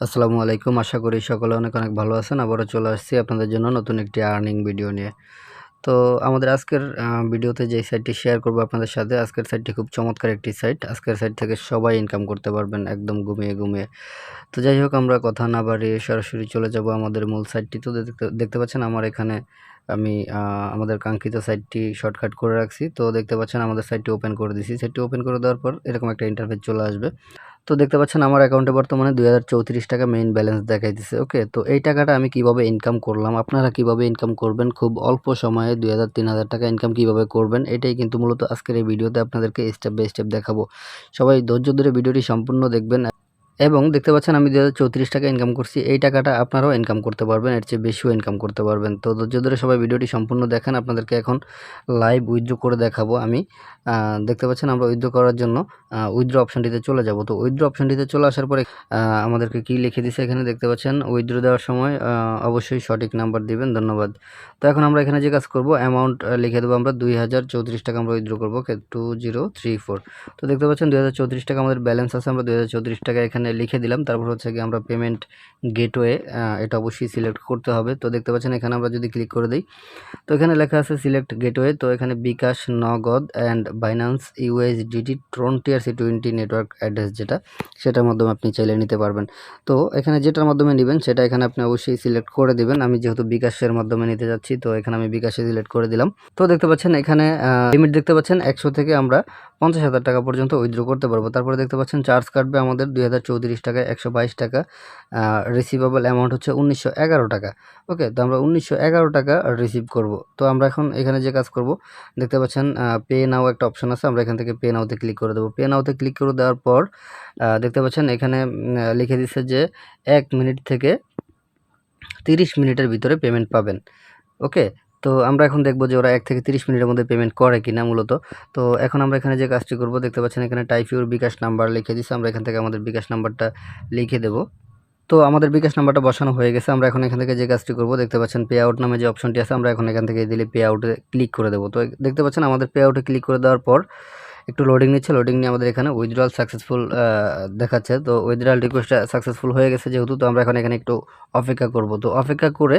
আসসালামু আলাইকুম। আশা করি সকলে অনেক অনেক ভালো আছেন। আবারও চলে আসছি আপনাদের জন্য নতুন একটি আর্নিং ভিডিও নিয়ে। তো আমাদের আজকের ভিডিওতে যে সাইটটি শেয়ার করব আপনাদের সাথে, আজকের সাইটটি খুব চমৎকার একটি সাইট আজকের সাইট থেকে সবাই ইনকাম করতে পারবেন একদম ঘুমিয়ে ঘুমিয়ে। তো যাই হোক, আমরা কথা না বাড়িয়ে সরাসরি চলে যাব আমাদের মূল সাইটটি তো দেখতে দেখতে পাচ্ছেন আমার এখানে আমি আমাদের কাঙ্ক্ষিত সাইটটি শর্টকাট করে রাখছি। তো দেখতে পাচ্ছেন আমাদের সাইটটি ওপেন করে দিছি সাইটটি ওপেন করে দেওয়ার পর এরকম একটা ইন্টারফেস চলে আসবে। তো দেখতে পাচ্ছেন আমার অ্যাকাউন্টে বর্তমানে দুই হাজার চৌত্রিশ টাকা মেইন ব্যালেন্স দেখাই দেখাইতেছে ওকে তো এই টাকাটা আমি কীভাবে ইনকাম করলাম? আপনারা কীভাবে ইনকাম করবেন? খুব অল্প সময়ে দুই হাজার, তিন হাজার টাকা ইনকাম কীভাবে করবেন? এটাই কিন্তু মূলত আজকের এই ভিডিওতে আপনাদেরকে স্টেপ বাই স্টেপ দেখাবো। সবাই ধৈর্য ধরে ভিডিওটি সম্পূর্ণ দেখবেন। এবং দেখতে পাচ্ছেন আমি দু হাজার চৌত্রিশ টাকা ইনকাম করছি। এই টাকাটা আপনারাও ইনকাম করতে পারবেন, এর চেয়ে বেশিও ইনকাম করতে পারবেন। তো ধৈর্য ধরে সবাই ভিডিওটি সম্পূর্ণ দেখেন, আপনাদেরকে এখন লাইভ উইথড্র করে দেখাবো আমি। দেখতে পাচ্ছেন আমরা উইথড্র করার জন্য উইথড্র অপশনটিতে চলে যাব। তো উইথড্র অপশনটিতে চলে আসার পরে আমাদেরকে কি লিখে দিছে এখানে দেখতে পাচ্ছেন? উইথড্র দেওয়ার সময় অবশ্যই সঠিক নাম্বার দিবেন, ধন্যবাদ। তো এখন আমরা এখানে যে কাজ করব অ্যামাউন্ট লিখে দেবো আমরা দুই হাজার চৌত্রিশ টাকা আমরা উইথড্র করব টু জিরো থ্রি ফোর তো দেখতে পাচ্ছেন দুই হাজার চৌত্রিশ টাকা আমাদের ব্যালেন্স আছে, আমরা দুই হাজার চৌত্রিশ টাকা এখানে লিখে দিলাম। তারপর হচ্ছে কি আমরা পেমেন্ট গেটওয়ে এটা অবশ্যই সিলেক্ট করতে হবে। তো দেখতে পাচ্ছেন এখানে আমরা যদি ক্লিক করে দিই, তো এখানে লেখা আছে সিলেক্ট গেটওয়ে তো এখানে bKash, Nagad and Binance USDT ট্রন্টিয়ার C twenty network address যেটা, সেটার মাধ্যমে আপনি চাইলে নিতে পারবেন। তো এখানে যেটার মাধ্যমে নেবেন, সেটা এখানে আপনি অবশ্যই সিলেক্ট করে দিবেন। আমি যেহেতু বিকাশের মাধ্যমে নিতে যাচ্ছি, তো এখানে আমি বিকাশে সিলেক্ট করে দিলাম। তো দেখতে পাচ্ছেন এখানে লিমিট দেখতে পাচ্ছেন একশো থেকে আমরা পঞ্চাশ হাজার টাকা পর্যন্ত উইথড্র করতে পারব। তারপরে দেখতে পাচ্ছেন চার্জ কাটবে আমাদের দু হাজার চোদ্দ চৌত্রিশ টাকা, একশো বাইশ টাকা। রিসিভেবল অ্যামাউন্ট হচ্ছে উনিশশো এগারো টাকা। ওকে, তো আমরা উনিশশো এগারো টাকা রিসিভ করব। তো আমরা এখন এখানে যে কাজ করব, দেখতে পাচ্ছেন পে নাও একটা অপশন আছে। আমরা এখান থেকে পে নাওতে ক্লিক করে দেবো। পে নাওতে ক্লিক করে দেওয়ার পর দেখতে পাচ্ছেন, এখানে লিখে দিচ্ছে যে এক মিনিট থেকে তিরিশ মিনিটের ভিতরে পেমেন্ট পাবেন। ওকে তো আমরা এখন দেখব যে ওরা এক থেকে তিরিশ মিনিটের মধ্যে পেমেন্ট করে কিনা মূলত। তো এখন আমরা এখানে যে কাজটি করব, দেখতে পাচ্ছেন এখানে টাইপ ইউর বিকাশ নাম্বার লিখে দিচ্ছি আমরা এখান থেকে আমাদের বিকাশ নাম্বারটা লিখে দেবো। তো আমাদের বিকাশ নাম্বারটা বসানো হয়ে গেছে। আমরা এখন এখান থেকে যে কাজটি করব, দেখতে পাচ্ছেন পে আউট নামে যে অপশনটি আছে, আমরা এখন এখান থেকে দিলে পে আউটে ক্লিক করে দেবো। তো দেখতে পাচ্ছেন আমাদের পে আউটে ক্লিক করে দেওয়ার পর একটু লোডিং নিচ্ছে লোডিং নিয়ে আমাদের এখানে উইথড্রয়াল সাকসেসফুল দেখাচ্ছে। তো উইথড্রয়াল রিকোয়েস্টটা সাকসেসফুল হয়ে গেছে যেহেতু, তো আমরা এখন এখানে একটু অপেক্ষা করব। তো অপেক্ষা করে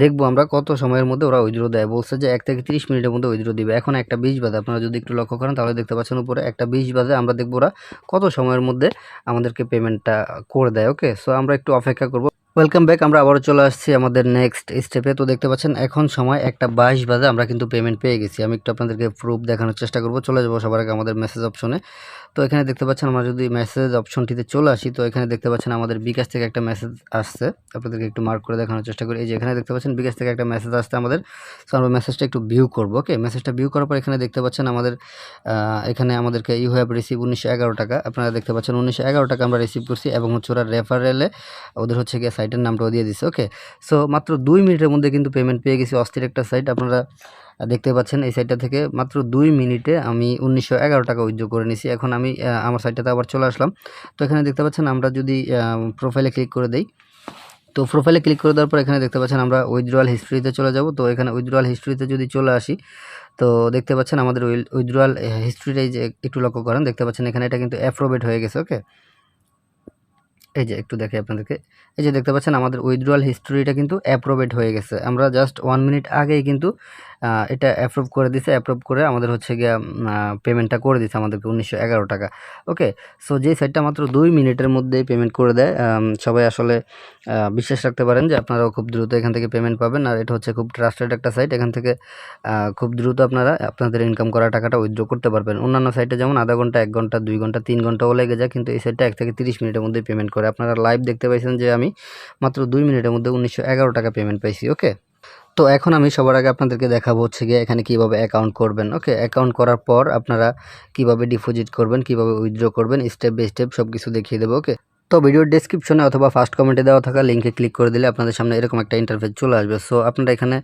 দেখব আমরা কত সময়ের মধ্যে ওরা উইথড্র দেয়। বলছে যে এক থেকে তিরিশ মিনিটের মধ্যে উইথড্র দিবে। এখন একটা বিশ বাজে আপনারা যদি একটু লক্ষ্য করেন তাহলে দেখতে পাচ্ছেন উপরে একটা বিশ বাজে আমরা দেখব ওরা কত সময়ের মধ্যে আমাদেরকে পেমেন্টটা করে দেয় ওকে সো আমরা একটু অপেক্ষা করব। ওয়েলকাম ব্যাক আমরা আবারও চলে আসছি আমাদের নেক্সট স্টেপে তো দেখতে পাচ্ছেন, এখন সময় একটা বাইশ বাজে, আমরা কিন্তু পেমেন্ট পেয়ে গেছি। আমি একটু আপনাদেরকে প্রুফ দেখানোর চেষ্টা করব, চলে যাব সবার আগে আমাদের মেসেজ অপশনে তো এখানে দেখতে পাচ্ছেন, আমরা যদি মেসেজ অপশনটিতে চলে আসি, তো এখানে দেখতে পাচ্ছেন আমাদের বিকাশ থেকে একটা মেসেজ আসছে। আপনাদেরকে একটু মার্ক করে দেখানোর চেষ্টা করি। এই যে এখানে দেখতে পাচ্ছেন, বিকাশ থেকে একটা মেসেজ আসছে আমাদের। সো আমরা মেসেজটা একটু ভিউ করব ওকে মেসেজটা ভিউ করার পর এখানে দেখতে পাচ্ছেন, আমাদের এখানে আমাদেরকে ইউ হ্যাভ রিসিভ উনিশশো এগারো টাকা। আপনারা দেখতে পাচ্ছেন উনিশশো এগারো টাকা আমরা রিসিভ করছি এবং হচ্ছে ওরা রেফারেলে ওদের হচ্ছে গিয়ে সাইটের নামটাও দিয়ে দিচ্ছে ওকে সো মাত্র দুই মিনিটের মধ্যে কিন্তু পেমেন্ট পেয়ে গেছি। অস্থির একটা সাইট আপনারা দেখতে পাচ্ছেন এই সাইটটা থেকে মাত্র দুই মিনিটে আমি উনিশশো এগারো টাকা উইথড্র করে নিছি। এখন আমি আমার সাইটটাতে আবার চলে আসলাম। তো এখানে দেখতে পাচ্ছেন আমরা যদি প্রোফাইলে ক্লিক করে দেই, তো প্রোফাইলে ক্লিক করে দেওয়ার পর এখানে দেখতে পাচ্ছেন আমরা উইথড্রয়াল হিস্ট্রিতে চলে যাব। তো এখানে উইথড্রয়াল হিস্ট্রিতে যদি চলে আসি, তো দেখতে পাচ্ছেন আমাদের উইথড্রয়াল হিস্ট্রিটাই যে একটু লক্ষ্য করেন, দেখতে পাচ্ছেন এখানে এটা কিন্তু অ্যাপ্রোভেট হয়ে গেছে ওকে এই যে একটু দেখে আপনাদেরকে। এই যে দেখতে পাচ্ছেন, আমাদের উইথড্রয়াল হিস্টোরিটা কিন্তু অ্যাপ্রোভেট হয়ে গেছে। আমরা জাস্ট ওয়ান মিনিট আগেই কিন্তু এটা অ্যাপ্রুভ করে দিছে অ্যাপ্রুভ করে আমাদের হচ্ছে গিয়ে পেমেন্টটা করে দিছে আমাদেরকে উনিশশো এগারো টাকা। ওকে সো যেই সাইটটা মাত্র দুই মিনিটের মধ্যেই পেমেন্ট করে দেয় সবাই আসলে বিশ্বাস রাখতে পারেন যে আপনারাও খুব দ্রুত এখান থেকে পেমেন্ট পাবেন। আর এটা হচ্ছে খুব ট্রাস্টেড একটা সাইট এখান থেকে খুব দ্রুত আপনারা আপনাদের ইনকাম করা টাকাটা উইথড্র করতে পারবেন। অন্যান্য সাইটে যেমন আধা ঘণ্টা, এক ঘণ্টা, দুই ঘণ্টা, তিন ঘন্টাও লেগে যায়, কিন্তু এই সাইটটা এক থেকে তিরিশ মিনিটের মধ্যেই পেমেন্ট করে আপনারা লাইভ দেখতে পাইছেন যে আমি মাত্র দুই মিনিটের মধ্যে উনিশশো এগারো টাকা পেমেন্ট পাইছি ওকে তো এখন আমি সবার আগে আপনাদেরকে দেখাবো হচ্ছে গিয়ে এখানে কীভাবে অ্যাকাউন্ট করবেন ওকে অ্যাকাউন্ট করার পর আপনারা কীভাবে ডিপোজিট করবেন, কীভাবে উইথড্র করবেন স্টেপ বাই স্টেপ সব কিছু দেখিয়ে দেবো ওকে তো ভিডিওর ডেসক্রিপশনে অথবা ফার্স্ট কমেন্টে দেওয়া থাকা লিঙ্কে ক্লিক করে দিলে আপনাদের সামনে এরকম একটা ইন্টারফেস চলে আসবে। সো আপনারা এখানে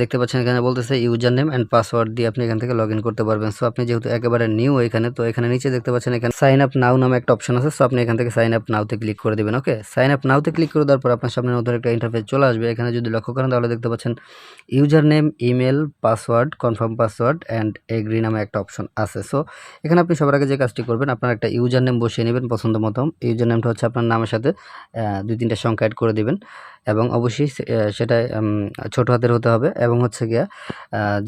দেখতে পাচ্ছেন এখানে বলতেছে ইউজার নেম অ্যান্ড পাসওয়ার্ড দিয়ে আপনি এখান থেকে লগ করতে পারবেন। সো আপনি যেহেতু একেবারে নিউ এখানে, তো এখানে নিচে দেখতে পাচ্ছেন এখানে সাইন আপ নাও নামে একটা অপশন আছে। সো আপনি এখান থেকে সাইন আপ নাওতে ক্লিক করে দেবেন ওকে সাইন আপ নাওতে ক্লিক করে দেওয়ার পর আপনার সামনে নতুন একটা ইন্টারফেস চলে আসবে। এখানে যদি লক্ষ্য করেন, তাহলে দেখতে পাচ্ছেন user name email password confirm password and agree নামে একটা অপশন আছে। সো এখানে আপনি সবার আগে যে কাজটি করবেন, আপনার একটা ইউজার নেম বসিয়ে নেবেন পছন্দ মতো ইউজার নেমটা হচ্ছে আপনার নামের সাথে দুই তিনটা সংখ্যা অ্যাড করে দিবেন। এবং অবশ্যই সেটা ছোট হাতের হতে হবে এবং হচ্ছে গিয়া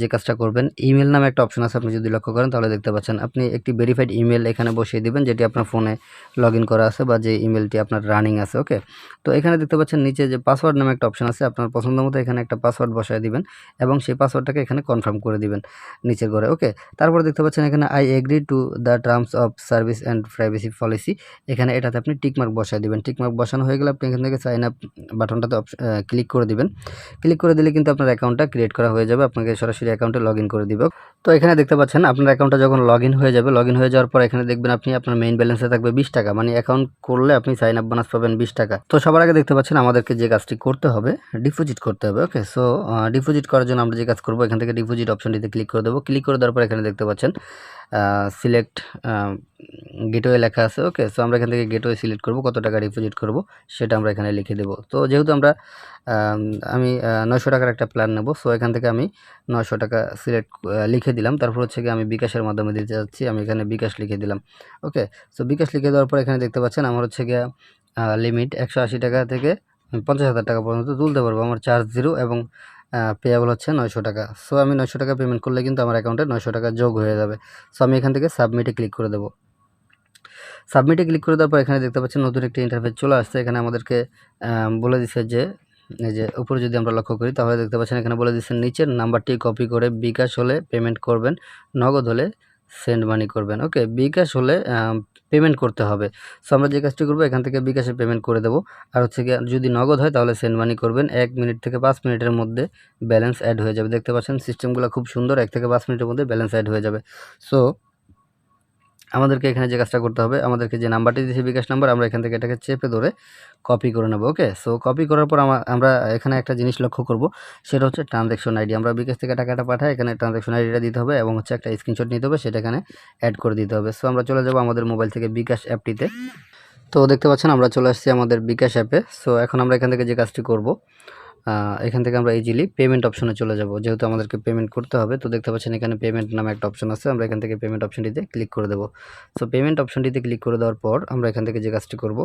যে কাজটা করবেন, ইমেল নামে একটা অপশন আছে, আপনি যদি লক্ষ্য করেন তাহলে দেখতে পাচ্ছেন। আপনি একটি ভেরিফাইড ইমেল এখানে বসিয়ে দিবেন, যেটি আপনার ফোনে লগ করা আছে বা যে ইমেলটি আপনার রানিং আছে ওকে তো এখানে দেখতে পাচ্ছেন নিচে যে পাসওয়ার্ড নামে একটা অপশন আছে, আপনার পছন্দ মতো এখানে একটা পাসওয়ার্ড বসায় দিবেন এবং সেই পাসওয়ার্ডটাকে এখানে কনফার্ম করে দিবেন নিচের ঘরে ওকে তারপরে দেখতে পাচ্ছেন এখানে I agree to the terms of service and privacy policy এখানে এটাতে আপনি টিকমার্ক বসায় দিবেন। টিকমার্ক বসানো হয়ে গেলে আপনি এখান থেকে সাইন আপ বাটনটাতে ক্লিক করে দিবেন। ক্লিক করে দিলে কিন্তু আপনার অ্যাকাউন্টটা ক্রিয়েট করা হয়ে যাবে, আপনাকে সরাসরি অ্যাকাউন্টে লগ করে দিবে। তো এখানে দেখতে পাচ্ছেন, আপনার অ্যাকাউন্টটা যখন লগ হয়ে যাবে লগ হয়ে যাওয়ার পর এখানে দেখবেন আপনি আপনার মেইন ব্যালেন্সে থাকবে বিশ টাকা। মানে অ্যাকাউন্ট করলে আপনি সাইন আপ বোনাস পাবেন বিশ টাকা। তো সবার আগে দেখতে পাচ্ছেন, আমাদেরকে যে কাজটি করতে হবে ডিপোজিট করতে হবে ওকে সো ডিপোজিট করার জন্য আমরা যে কাজ করব, এখান থেকে ডিপোজিট অপশনটিতে ক্লিক করে দেবো। ক্লিক করে দেওয়ার পর এখানে দেখতে পাচ্ছেন সিলেক্ট গেটওয়ে লেখা আছে ওকে সো আমরা এখান থেকে গেটওয়ে সিলেক্ট করব, কত টাকা ডিপোজিট করব, সেটা আমরা এখানে লিখে দেবো। তো, যেহেতু আমরা, আমি নয়শো টাকার একটা প্ল্যান নেব সো এখান থেকে আমি নয়শো টাকা সিলেক্ট লিখে দিলাম। তারপর হচ্ছে কি আমি বিকাশের মাধ্যমে দিতে যাচ্ছি, আমি এখানে বিকাশ লিখে দিলাম ওকে সো বিকাশ লিখে দেওয়ার পর এখানে দেখতে পাচ্ছেন আমার হচ্ছে গিয়া লিমিট একশো আশি টাকা থেকে পঞ্চাশ হাজার টাকা পর্যন্ত তুলতে পারব। আমার চার্জ জিরো এবং পেয়াবল হচ্ছে নয়শো টাকা। সো আমি নয়শো টাকা পেমেন্ট করলে কিন্তু আমার অ্যাকাউন্টে নয়শো টাকা যোগ হয়ে যাবে। সো আমি এখান থেকে সাবমিটে ক্লিক করে দেবো। সাবমিটে ক্লিক করে দেওয়ার পর এখানে দেখতে পাচ্ছেন নতুন একটি ইন্টারফেস চলে আসছে। এখানে আমাদেরকে বলে দিচ্ছে যে, এই যে উপরে যদি আমরা লক্ষ্য করি, তাহলে দেখতে পাচ্ছেন এখানে বলে দিচ্ছেন নিচের নাম্বারটি কপি করে বিকাশ হলে পেমেন্ট করবেন, নগদ হলে সেন্ড মানি করবেন। ওকে বিকাশ হলে পেমেন্ট করতে হবে। সো আমরা যে কাজটি করব, এখান থেকে বিকাশে পেমেন্ট করে দেবো। আর হচ্ছে গিয়ে, যদি নগদ হয়, তাহলে সেন্ড মানি করবেন। এক মিনিট থেকে পাঁচ মিনিটের মধ্যে ব্যালেন্স অ্যাড হয়ে যাবে। দেখতে পাচ্ছেন সিস্টেমগুলো খুব সুন্দর। এক থেকে পাঁচ মিনিটের মধ্যে ব্যালেন্স অ্যাড হয়ে যাবে। সো আমাদেরকে এখানে যে কাজটা করতে হবে, আমাদেরকে যে নাম্বারটি দিয়েছে বিকাশ নাম্বার, আমরা এখান থেকে এটাকে চেপে ধরে কপি করে নেব ওকে সো কপি করার পর আমা- আমরা এখানে একটা জিনিস লক্ষ্য করব, সেটা হচ্ছে ট্রানজ্যাকশন আইডি আমরা বিকাশ থেকে টাকাটা পাঠাই, এখানে ট্রানজ্যাকশন আইডিটা দিতে হবে এবং হচ্ছে একটা স্ক্রিনশট নিতে হবে, সেটা এখানে অ্যাড করে দিতে হবে। সো আমরা চলে যাব আমাদের মোবাইল থেকে বিকাশ অ্যাপটিতে তো, দেখতে পাচ্ছেন আমরা চলে আসছি আমাদের বিকাশ অ্যাপে সো এখন আমরা এখান থেকে যে কাজটি করব এখান থেকে আমরা ইজিলি পেমেন্ট অপশনে চলে যাব। যেহেতু আমাদেরকে পেমেন্ট করতে হবে, তো দেখতে পাচ্ছেন এখানে পেমেন্ট নামে একটা অপশন আছে, আমরা এখান থেকে পেমেন্ট অপশনটিতে ক্লিক করে দেবো। সো পেমেন্ট অপশনটিতে ক্লিক করে দেওয়ার পর আমরা এখান থেকে যে কাজটি করব,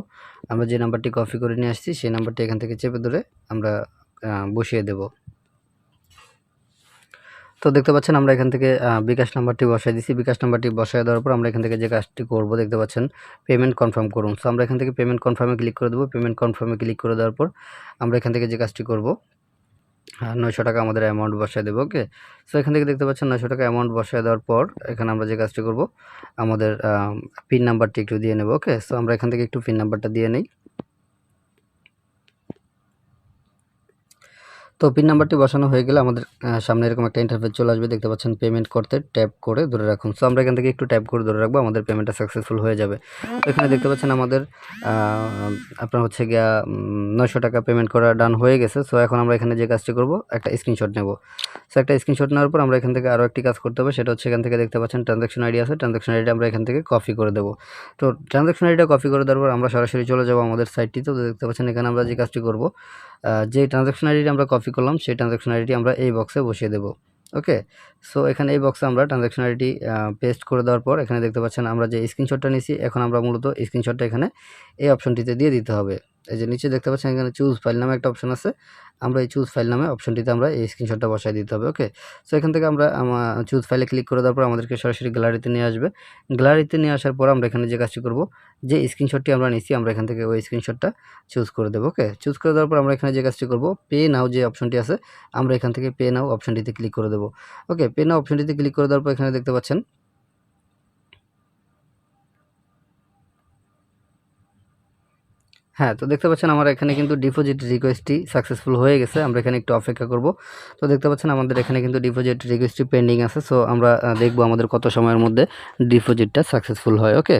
আমরা যে নাম্বারটি কপি করে নিয়ে আসছি, সেই নাম্বারটি এখান থেকে চেপে ধরে আমরা বসিয়ে দেব। তো দেখতে পাচ্ছেন আমরা এখান থেকে বিকাশ নাম্বারটি বসাই দিছি। বিকাশ নাম্বারটি বসায় দেওয়ার পর আমরা এখান থেকে যে কাজটি করব, দেখতে পাচ্ছেন পেমেন্ট কনফার্ম করুন। সো আমরা এখান থেকে পেমেন্ট কনফার্মে ক্লিক করে দেবো। পেমেন্ট কনফার্মে ক্লিক করে দেওয়ার পর আমরা এখান থেকে যে কাজটি করব নয়শো টাকা আমাদের অ্যামাউন্ট বসায় দেবো ওকে সো এখান থেকে দেখতে পাচ্ছেন, নয়শো টাকা অ্যামাউন্ট বসায় দেওয়ার পর এখানে আমরা যে কাজটি করব, আমাদের পিন নাম্বারটি একটু দিয়ে নেব ওকে সো আমরা এখান থেকে একটু পিন নাম্বারটা দিয়ে নেই। তো পিন নাম্বারটি বসানো হয়ে গেলে আমাদের সামনে এরকম একটা ইন্টারফেস চলে আসবে। দেখতে পাচ্ছেন পেমেন্ট করতে ট্যাপ করে ধরে রাখুন। সো আমরা এখান থেকে একটু ট্যাপ করে ধরে রাখব, আমাদের পেমেন্টটা সাকসেসফুল হয়ে যাবে। এখানে দেখতে পাচ্ছেন আমাদের আপনার হচ্ছে গিয়া নয়শো টাকা পেমেন্ট করা ডান হয়ে গেছে। সো এখন আমরা এখানে যে কাজটি করব, একটা স্ক্রিনশট নেব। সো একটা স্ক্রিনশট নেওয়ার পর আমরা এখান থেকে আরও একটি কাজ করতে হবে, সেটা হচ্ছে এখান থেকে দেখতে পাচ্ছেন ট্রানজাকশন আইডি আছে। ট্রানজাকশন আইডি আমরা এখান থেকে কপি করে দেবো। তো ট্রানজাকশন আইডিটা কপি করে দেওয়ার পর আমরা সরাসরি চলে যাব আমাদের সাইটটিতে তো দেখতে পাচ্ছেন এখানে আমরা যে কাজটি করব যে ট্রানজাকশন আইডিটি আমরা কপি করলাম, সেই ট্রানজাকশন আইডিটি আমরা এই বক্সে বসিয়ে দেবো। ওকে সো এখানে এই বক্সে আমরা ট্রানজাকশন আইডিটি পেস্ট করে দেওয়ার পর, এখানে দেখতে পাচ্ছেন আমরা যে স্ক্রিনশটটা নিছি এখন আমরা মূলত স্ক্রিনশটটা এখানে এই অপশনটিতে দিয়ে দিতে হবে। এই যে নিচে দেখতে পাচ্ছেন এখানে চুজ ফাইল নামে একটা অপশন আছে। আমরা এই চুজ ফাইল নামে অপশনটিতে আমরা এই স্ক্রিনশটটা বসাই দিতে হবে ওকে সো এখান থেকে আমরা চুজ ফাইলে ক্লিক করে দেওয়ার পর আমাদেরকে সরাসরি গ্যালারিতে নিয়ে আসবে। গ্যালারিতে নিয়ে আসার পর আমরা এখানে যে কাজটি করব, যে স্ক্রিনশটটি আমরা নিচ্ছি আমরা এখান থেকে ওই স্ক্রিনশটটা চুজ করে দেবো ওকে চুজ করে দেওয়ার পর আমরা এখানে যে কাজটি করব পে নাও যে অপশনটি আছে, আমরা এখান থেকে পে নাও অপশনটিতে ক্লিক করে দেবো ওকে পে নাও অপশনটিতে ক্লিক করে দেওয়ার পর এখানে দেখতে পাচ্ছেন হ্যাঁ তো দেখতে পাচ্ছেন আমার এখানে কিন্তু ডিপোজিট রিকোয়েস্টটি সাকসেসফুল হয়ে গেছে। আমরা এখানে একটু অপেক্ষা করব। তো দেখতে পাচ্ছেন আমাদের এখানে কিন্তু ডিপোজিট রিকোয়েস্টটি পেন্ডিং আছে। সো আমরা দেখব আমাদের কত সময়ের মধ্যে ডিপোজিটটা সাকসেসফুল হয় ওকে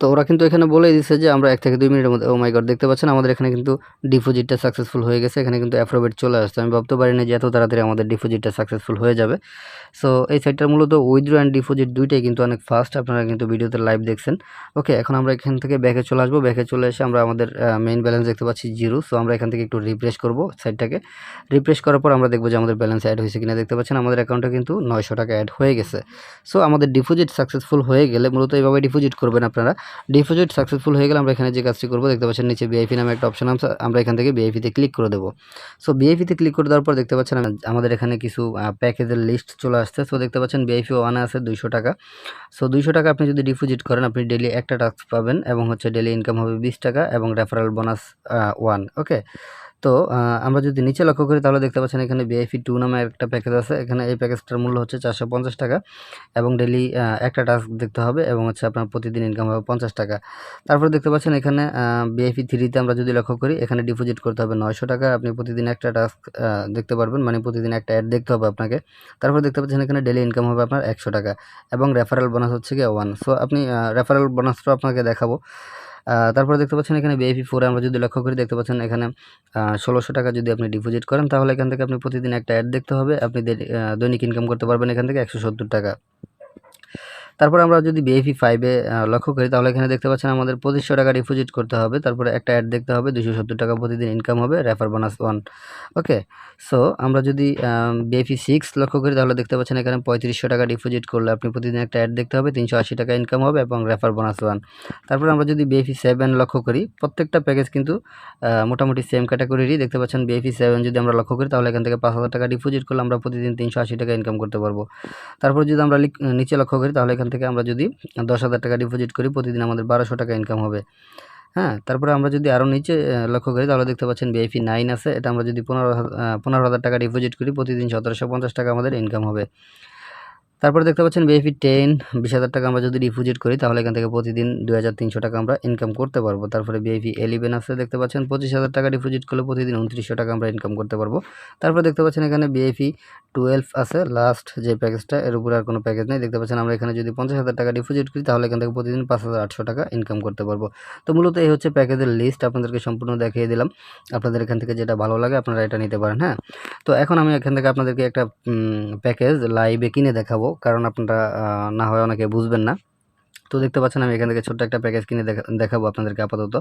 তো ওরা কিন্তু এখানে বলেই দিচ্ছে যে আমরা এক থেকে দুই মিনিটের মধ্যে ও মাই গড দেখতে পাচ্ছেন? আমাদের এখানে কিন্তু ডিপোজিটটা সাকসেসফুল হয়ে গেছে। এখানে কিন্তু অ্যাপ্রোভেট চলে আসছে। আমি ভাবতে পারি না যে এত তাড়াতাড়ি আমাদের ডিপোজিটটা সাকসেসফুল হয়ে যাবে। সো এই সাইটটার মূলত উইথড্র অ্যান্ড ডিপোজিট দুইটাই কিন্তু অনেক ফাস্ট আপনারা কিন্তু ভিডিওতে লাইভ দেখছেন। ওকে এখন আমরা এখান থেকে ব্যাকে চলে আসব। ব্যাকে চলে এসে আমরা আমাদের মেইন ব্যালেন্স দেখতে পাচ্ছি জিরো সো আমরা এখান থেকে একটু রিফ্রেশ করব সাইটটাকে রিফ্রেশ করার পর আমরা দেখব যে আমাদের ব্যালেন্স অ্যাড হয়েছে কিনা। দেখতে পাচ্ছেন, আমাদের অ্যাকাউন্টে কিন্তু নয়শো টাকা অ্যাড হয়ে গেছে। সো আমাদের ডিপোজিট সাকসেসফুল হয়ে গেলে মূলত এইভাবে ডিপোজিট করবেন আপনারা। ডিপোজিট সাকসেসফুল হয়ে গেলে আমরা এখানে যে কাজটি করব, দেখতে পাচ্ছেন নিচে বিআইপি নামে একটা অপশন আছে, আমরা এখান থেকে বিআইপিতে ক্লিক করে দেবো। সো বিআইপিতে ক্লিক করে দেওয়ার পর দেখতে পাচ্ছেন আমাদের এখানে কিছু প্যাকেজের লিস্ট চলে আসছে। সো দেখতে পাচ্ছেন বিআইপি ওয়ানে আছে দুইশো টাকা। সো দুইশো টাকা আপনি যদি ডিপোজিট করেন, আপনি ডেলি একটা টাস্ক পাবেন এবং হচ্ছে ডেলি ইনকাম হবে বিশ টাকা এবং রেফারেল বোনাস ওয়ান ওকে তো আমরা যদি নিচে লক্ষ্য করি তাহলে দেখতে পাচ্ছেন এখানে বিআইপি টু নামে একটা প্যাকেজ আছে। এখানে এই প্যাকেজটার মূল্য হচ্ছে চারশো পঞ্চাশ টাকা এবং ডেলি একটা টাস্ক দেখতে হবে এবং হচ্ছে আপনার প্রতিদিন ইনকাম হবে পঞ্চাশ টাকা। তারপরে দেখতে পাচ্ছেন এখানে বিআইপি থ্রিতে আমরা যদি লক্ষ্য করি এখানে ডিপোজিট করতে হবে নয়শো টাকা। আপনি প্রতিদিন একটা টাস্ক দেখতে পারবেন মানে প্রতিদিন একটা অ্যাড দেখতে হবে আপনাকে। তারপর দেখতে পাচ্ছেন এখানে ডেলি ইনকাম হবে আপনার একশো টাকা এবং রেফারেল বোনাস হচ্ছে গিয়ে ওয়ান সো আপনি রেফারেল বোনাসটাও আপনাকে দেখাবো। তারপরে দেখতে পাচ্ছেন এখানে বিআইপি ফোরে আমরা যদি লক্ষ্য করি, দেখতে পাচ্ছেন এখানে ষোলোশো টাকা যদি আপনি ডিপোজিট করেন, তাহলে এখান থেকে আপনি প্রতিদিন একটা অ্যাড দেখতে হবে। আপনি দৈনিক ইনকাম করতে পারবেন এখান থেকে একশো সত্তর টাকা। তারপর আমরা যদি বিএফি ফাইভে লক্ষ্য করি, তাহলে এখানে দেখতে পাচ্ছেন আমাদের পঁচিশশো টাকা ডিপোজিট করতে হবে। তারপরে একটা অ্যাড দেখতে হবে দুশো সত্তর টাকা প্রতিদিন ইনকাম হবে refer bonus one okay so আমরা যদি বিএফি সিক্স লক্ষ্য করি, তাহলে দেখতে পাচ্ছেন এখানে পঁয়ত্রিশশো টাকা ডিপোজিট করলে আপনি প্রতিদিন একটা অ্যাড দেখতে হবে, তিনশো আশি টাকা ইনকাম হবে এবং রেফার বোনাস ওয়ান তারপর আমরা যদি বিএফি সেভেন লক্ষ্য করি, প্রত্যেকটা প্যাকেজ কিন্তু মোটামুটি সেম ক্যাটাগরিরই দেখতে পাচ্ছেন বিএফি সেভেন যদি আমরা লক্ষ্য করি, তাহলে এখান থেকে পাঁচ হাজার টাকা ডিপোজিট করলে আমরা প্রতিদিন তিনশো আশি টাকা ইনকাম করতে পারব। তারপর যদি আমরা নিচে লক্ষ্য করি, তাহলে এখান থেকে আমরা যদি দশ হাজার টাকা ডিপোজিট করি, প্রতিদিন আমাদের বারোশো টাকা ইনকাম হবে। হ্যাঁ তারপরে আমরা যদি আরও নিচে লক্ষ্য করি, তাহলে দেখতে পাচ্ছেন বিআইপি নাইন আছে। এটা আমরা যদি পনেরো পনেরো হাজার টাকা ডিপোজিট করি, প্রতিদিন সতেরোশো পঞ্চাশ টাকা আমাদের ইনকাম হবে। তারপরে দেখতে পাচ্ছেন বিএফি টেন বিশ হাজার টাকা আমরা যদি ডিপোজিট করি, তাহলে এখান থেকে প্রতিদিন দুই হাজার তিনশো টাকা আমরা ইনকাম করতে পারব। তারপরে বিএফি এলিভেন আছে, দেখতে পাচ্ছেন পঁচিশ হাজার টাকা ডিপোজিট করলে প্রতিদিন উনত্রিশশো টাকা আমরা ইনকাম করতে পারব। তারপরে দেখতে পাচ্ছেন এখানে বিএফি টুয়েলভ আছে লাস্ট যে প্যাকেজটা এর উপরে আর কোনো প্যাকেজ নেই। দেখতে পাচ্ছেন আমরা এখানে যদি পঞ্চাশ হাজার টাকা ডিপোজিট করি, তাহলে এখান থেকে প্রতিদিন পাঁচ হাজার আটশো টাকা ইনকাম করতে পারব। তো মূলত এই হচ্ছে প্যাকেজের লিস্ট আপনাদেরকে সম্পূর্ণ দেখিয়ে দিলাম। আপনাদের এখান থেকে যেটা ভালো লাগে, আপনারা এটা নিতে পারেন হ্যাঁ? তো এখন আমি এখান থেকে আপনাদেরকে একটা প্যাকেজ লাইভে কিনে দেখাবো। কারণ আপনারা না হয় অনেকে বুঝবেন না। তো দেখতে পাচ্ছেন আমি এখান থেকে ছোট্ট একটা প্যাকেজ কিনে দেখাবো আপনাদেরকে আপাতত।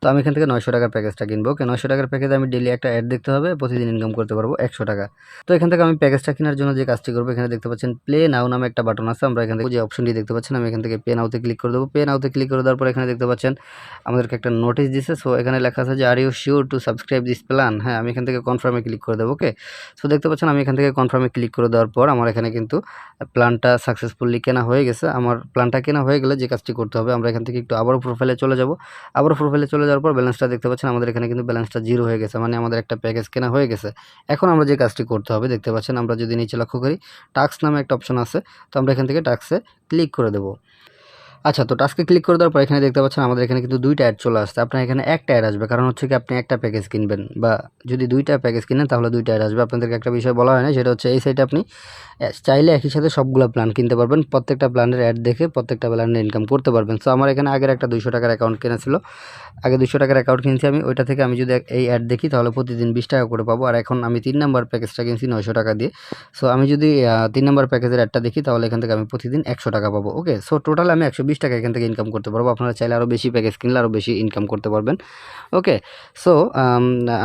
তো আমি এখান থেকে নয়শো টাকার প্যাকেজটা কিনবো। কে নয়শো টাকার প্যাকেজে আমি ডেলি একটা অ্যাড দেখতে হবে, প্রতিদিন ইনকাম করতে পারব একশো টাকা। তো এখান থেকে আমি প্যাকেজটা কেনার জন্য যে কাজটি করব, এখানে দেখতে পাচ্ছেন প্লে নাও নামে একটা বাটন আছে। আমরা এখান থেকে যে অপশনটি দেখতে পাচ্ছেন, আমি এখান থেকে পে নাওতে ক্লিক করে দেবো। পে নাওতে ক্লিক করে দেওয়ার পর এখানে দেখতে পাচ্ছেন, আমাদেরকে একটা নোটিশ দিছে। সো এখানে লেখা আছে যে are you sure to subscribe this plan হ্যাঁ আমি এখান থেকে কনফার্মে ক্লিক করে দেবো ওকে সো দেখতে পাচ্ছেন, আমি এখান থেকে কনফার্মে ক্লিক করে দেওয়ার পর আমার এখানে কিন্তু প্ল্যানটা সাকসেসফুলি কেনা হয়ে গেছে। আমার প্ল্যানটা কেনা হয়ে গেলে যে কাজটি করতে হবে, আমরা এখান থেকে একটু আবারও প্রোফাইলে চলে যাব। আবার প্রোফাইলে চলে যাওয়ার পর ব্যালেন্সটা দেখতে পাচ্ছেন, আমাদের এখানে কিন্তু ব্যালেন্সটা জিরো হয়ে গেছে মানে আমাদের একটা প্যাকেজ কেনা হয়ে গেছে। এখন আমরা যে কাজটি করতে হবে, দেখতে পাচ্ছেন আমরা যদি নিচে লক্ষ্য করি টাক্স নামে একটা অপশন আছে, তো আমরা এখান থেকে টাক্সে ক্লিক করে দেবো। আচ্ছা তো টাস্কে ক্লিক করে দেওয়ার পর এখানে দেখতে পাচ্ছেন আমাদের এখানে কিন্তু দুইটা অ্যাড চলে আসছে। আপনার এখানে একটা অ্যাড আসবে, কারণ হচ্ছে কি আপনি একটা প্যাকেজ কিনবেন বা যদি দুইটা প্যাকেজ কিনেন তাহলে দুইটা অ্যাড আসবে। আপনাদেরকে একটা বিষয় বলা হয় না, সেটা হচ্ছে এই সাইটে আপনি চাইলে একই সাথে সবগুলো প্ল্যান কিনতে পারবেন। প্রত্যেকটা প্ল্যানের অ্যাড দেখে প্রত্যেকটা প্ল্যানের ইনকাম করতে পারবেন। সো আমার এখানে আগের একটা দুশো টাকার অ্যাকাউন্ট কেনা ছিল। আগে দুশো টাকার অ্যাকাউন্ট কিনছি আমি, ওইটা থেকে আমি যদি এই অ্যাড দেখি তাহলে প্রতিদিন বিশ টাকা করে পাবো। আর এখন আমি তিন নাম্বার প্যাকেজটা কিনছি নয়শো টাকা দিয়ে। সো আমি যদি তিন নাম্বার প্যাকেজের অ্যাডটা দেখি তাহলে এখান থেকে আমি প্রতিদিন একশো টাকা পাবো। ওকে সো টোটাল আমি একশো বিশ টাকা এখান থেকে ইনকাম করতে পারব। আপনারা চাইলে আরও বেশি প্যাকেজ কিনলে আরও বেশি ইনকাম করতে পারবেন। ওকে সো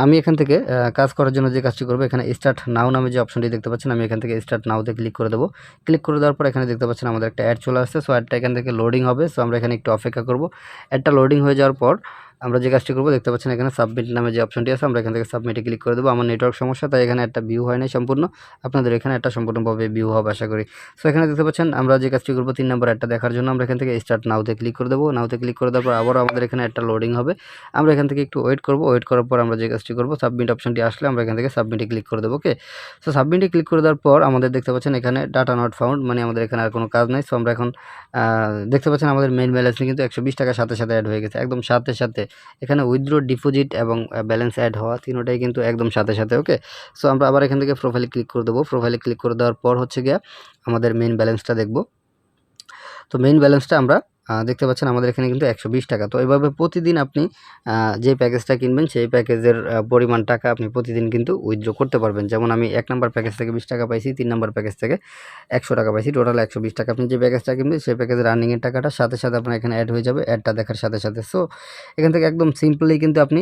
আমি এখান থেকে কাজ করার জন্য যে কাজটি করব, এখানে স্টার্ট নাও নামে যে অপশনটি দেখতে পাচ্ছেন, আমি এখান থেকে স্টার্ট নাওতে ক্লিক করে দেবো। ক্লিক করে দেওয়ার পর এখানে দেখতে পাচ্ছেন আমাদের একটা অ্যাড চলে আসছে। সো অ্যাডটা এখান থেকে লোডিং হবে। সো আমরা এখানে একটু অপেক্ষা করব। অ্যাডটা লোডিং হয়ে যাওয়ার পর আমরা যে কাজটি করব, দেখতে পাচ্ছেন এখানে সাবমিট নামে যে অপশনটি আছে, আমরা এখান থেকে সাবমিটে ক্লিক করে দেবো। আমার নেটওয়ার্ক সমস্যা, তাই এখানে একটা ভিউ হয় না সম্পূর্ণ। আপনাদের এখানে একটা সম্পূর্ণভাবে ভিউ হবে, আশা করি। সো এখানে দেখতে পাচ্ছেন আমরা যে কাজটি করব, তিন নম্বর একটা দেখার জন্য আমরা এখান থেকে স্টার্ট নাওতে ক্লিক করে দেবো। নাওতে ক্লিক করে দেওয়ার পর আবারও আমাদের এখানে একটা লোডিং হবে। আমরা এখান থেকে একটু ওয়েট করব। ওয়েট করার পর আমরা যে কাজটি করব সাবমিট অপশনটি আসলে আমরা এখান থেকে সাবমিটে ক্লিক করে দেবো ওকে সো সাবমিটে ক্লিক করে দেওয়ার পর আমাদের দেখতে পাচ্ছেন এখানে ডাটা নট ফাউন্ড মানে আমাদের এখানে আর কোনো কাজ নাই। সো আমরা এখন দেখতে পাচ্ছেন আমাদের মেইন ব্যালেন্স কিন্তু একশো টাকার সাথে সাথে অ্যাড হয়ে গেছে। একদম সাথে সাথে। এখানে উইথড্রো ডিপোজিট এবং ব্যালেন্স অ্যাড হওয়া তিনোটাই কিন্তু একদম সাথে সাথে ওকে সো আমরা আবার এখান থেকে প্রোফাইলে ক্লিক করে দেবো। প্রোফাইলে ক্লিক করে দেওয়ার পর হচ্ছে গিয়ে আমাদের মেন ব্যালেন্সটা দেখব। তো মেইন ব্যালেন্সটা আমরা দেখতে পাচ্ছেন আমাদের এখানে কিন্তু একশো বিশ টাকা। তো এভাবে প্রতিদিন আপনি যে প্যাকেজটা কিনবেন, সেই প্যাকেজের পরিমাণ টাকা আপনি প্রতিদিন কিন্তু উইথড্র করতে পারবেন। যেমন আমি এক নম্বর প্যাকেজ থেকে বিশ টাকা পাইছি, তিন নম্বর প্যাকেজ থেকে একশো টাকা পাইছি টোটাল একশো বিশ টাকা। আপনি যে প্যাকেজটা কিনবেন, সেই প্যাকেজের রানিংয়ের টাকাটা সাথে সাথে আপনার এখানে অ্যাড হয়ে যাবে অ্যাডটা দেখার সাথে সাথে। সো এখান থেকে একদম সিম্পলি কিন্তু আপনি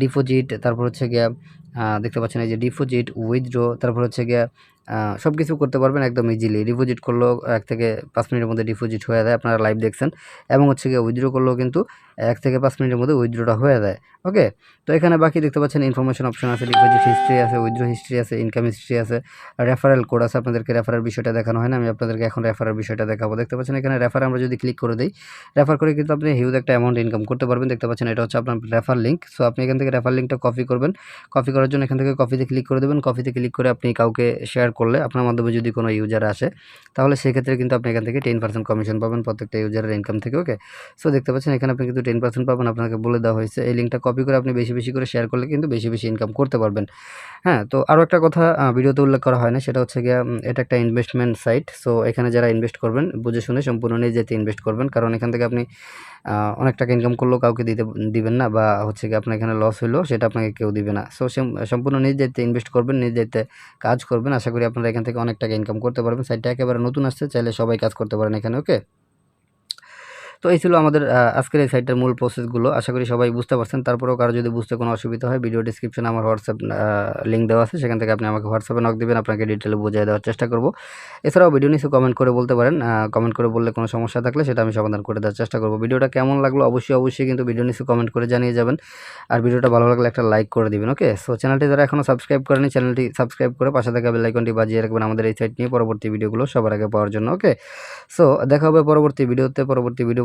ডিপোজিট তারপর হচ্ছে গিয়া দেখতে পাচ্ছেন এই যে ডিপোজিট উইথড্র তারপর হচ্ছে গিয়া সব কিছু করতে পারবেন একদম ইজিলি ডিপোজিট করলেও এক থেকে পাঁচ মিনিটের মধ্যে ডিপোজিট হয়ে যায়, আপনারা লাইভ দেখছেন। এবং হচ্ছে গিয়ে উইথড্র করলেও কিন্তু এক থেকে পাঁচ মিনিটের মধ্যে উইথড্রটা হয়ে যায় ওকে তো এখানে বাকি দেখতে পাচ্ছেন ইনফরমেশন অপশন আছে ডিপোজিট হিস্ট্রি আছে উইথড্র হিস্ট্রি আছে ইনকাম হিস্ট্রি আছে রেফারেল কোড আছে, আপনাদেরকে রেফারের বিষয়টা দেখানো হয় না, আমি আপনাদেরকে এখন রেফারের বিষয়টা দেখাবো। দেখতে পাচ্ছেন এখানে রেফার আমরা যদি ক্লিক করে দিই রেফার করে কিন্তু আপনি হিউজ একটা অ্যামাউন্ট ইনকাম করতে পারবেন। দেখতে পাচ্ছেন এটা হচ্ছে আপনার রেফার লিঙ্ক সো আপনি এখান থেকে রেফার লিঙ্কটা কপি করবেন। কপি করার জন্য এখান থেকে কপিতে ক্লিক করে দেবেন। কপিতে ক্লিক করে আপনি কাউকে শেয়ার করলে আপনার মাধ্যমে যদি কোনো ইউজার আসে, তাহলে সেক্ষেত্রে কিন্তু আপনি এখান থেকে টেন পার্সেন্ট কমিশন পাবেন প্রত্যেকটা ইউজারের ইনকাম থেকে ওকে সো দেখতে পাচ্ছেন এখানে আপনি কিন্তু টেন পার্সেন্ট পাবেন। আপনাকে বলে দেওয়া হয়েছে, এই লিঙ্কটা কপি করে আপনি বেশি বেশি করে শেয়ার করলে কিন্তু বেশি বেশি ইনকাম করতে পারবেন। হ্যাঁ তো আরও একটা কথা ভিডিওতে উল্লেখ করা হয় না, সেটা হচ্ছে গিয়ে এটা একটা ইনভেস্টমেন্ট সাইট সো এখানে যারা ইনভেস্ট করবেন, বুঝে শুনে সম্পূর্ণ নিয়ে নিজেতে ইনভেস্ট করবেন। কারণ এখান থেকে আপনি অনেক টাকা ইনকাম করলেও কাউকে দিতে, দিবেন না, বা হচ্ছে কি আপনার এখানে লস হইল সেটা আপনাকে কেউ দিবে না। সো, সম্পূর্ণ নিজ দায়িত্বে ইনভেস্ট করবেন নিজ দায়িত্বে কাজ করবেন। আশা করি আপনারা এখান থেকে অনেক টাকা ইনকাম করতে পারবেন। সাইটটা একেবারে নতুন আসছে, চাইলে সবাই কাজ করতে পারেন এখানে ওকে তো এই ছিল আমাদের আজকের এই সাইটটার মূল প্রসেসগুলো আশা করি সবাই বুঝতে পারছেন। তারপরেও কারও যদি বুঝতে কোনো অসুবিধা হয় ভিডিও ডিসক্রিপশনে আমার হোয়াটসঅ্যাপ লিঙ্ক দেওয়া আছে। সেখান থেকে আপনি আমাকে হোয়াটসঅ্যাপে নক দেবেন, আপনাকে ডিটেলে বুঝিয়ে দেওয়ার চেষ্টা করব। এছাড়াও ভিডিও নিচে কমেন্ট করে বলতে পারেন কমেন্ট করে বললে কোনো সমস্যা থাকলে সেটা আমি সমাধান করে দেওয়ার চেষ্টা করব। ভিডিওটা কেমন লাগল অবশ্যই অবশ্যই কিন্তু ভিডিও নিচে কমেন্ট করে জানিয়ে যাবেন। আর ভিডিওটা ভালো লাগলে একটা লাইক করে দিবেন ওকে সো চ্যানেলটি যারা এখনও সাবস্ক্রাইব করেনি চ্যানেলটি সাবস্ক্রাইব করে পাশে থাকা বেল আইকনটি বাজিয়ে রাখবেন আমাদের এই সাইট নিয়ে। পরবর্তী ভিডিওগুলো সবার আগে পাওয়ার জন্য ওকে সো দেখা হবে পরবর্তী ভিডিওতে পরবর্তী ভিডিও